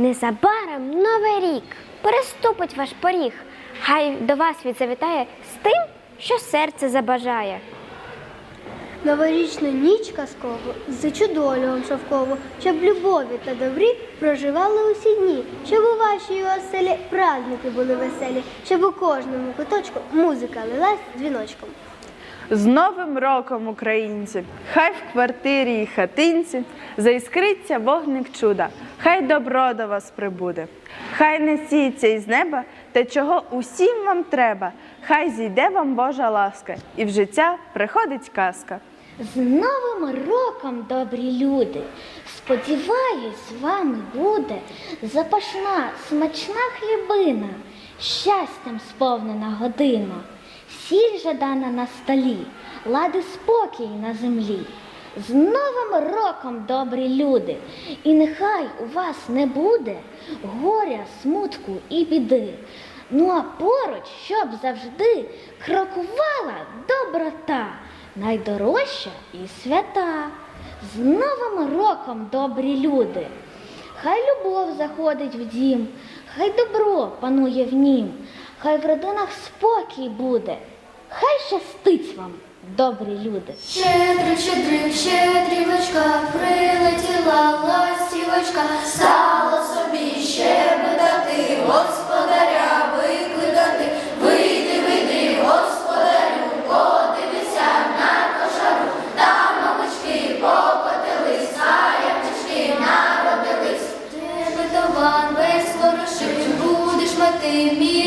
Незабаром новий рік переступить ваш поріг. Хай до вас відзавітає з тим, що серце забажає. Новорічну ніч казкову, зичу долю шовкову, щоб любові та добрі проживали усі дні, щоб у вашій оселі праздники були веселі, щоб у кожному куточку музика лилась дзвіночком. З Новим роком, українці! Хай в квартирі і хатинці заіскриться вогник чуда, хай добро до вас прибуде, хай не сіється із неба те, чого усім вам треба, хай зійде вам Божа ласка, і в життя приходить казка. З Новим роком, добрі люди! Сподіваюсь, з вами буде запашна, смачна хлібина, щастям сповнена година, сіль жадана на столі, лади спокій на землі. З Новим роком, добрі люди! І нехай у вас не буде горя, смутку і біди. Ну а поруч, щоб завжди крокувала доброта, найдорожча і свята. З Новим роком, добрі люди! Хай любов заходить в дім, хай добро панує в нім, хай в родинах спокій буде, Хай щастить вам, добрі люди. Щедрик, щедрик, щедрівочка, прилетіла ластівочка, стала собі щебетати, господаря викликати, вийди, вийди, господарю, подивися на кошару, там мамочки покотились, а ябчички народились. Тебе товар весь хороший, будеш мати мій.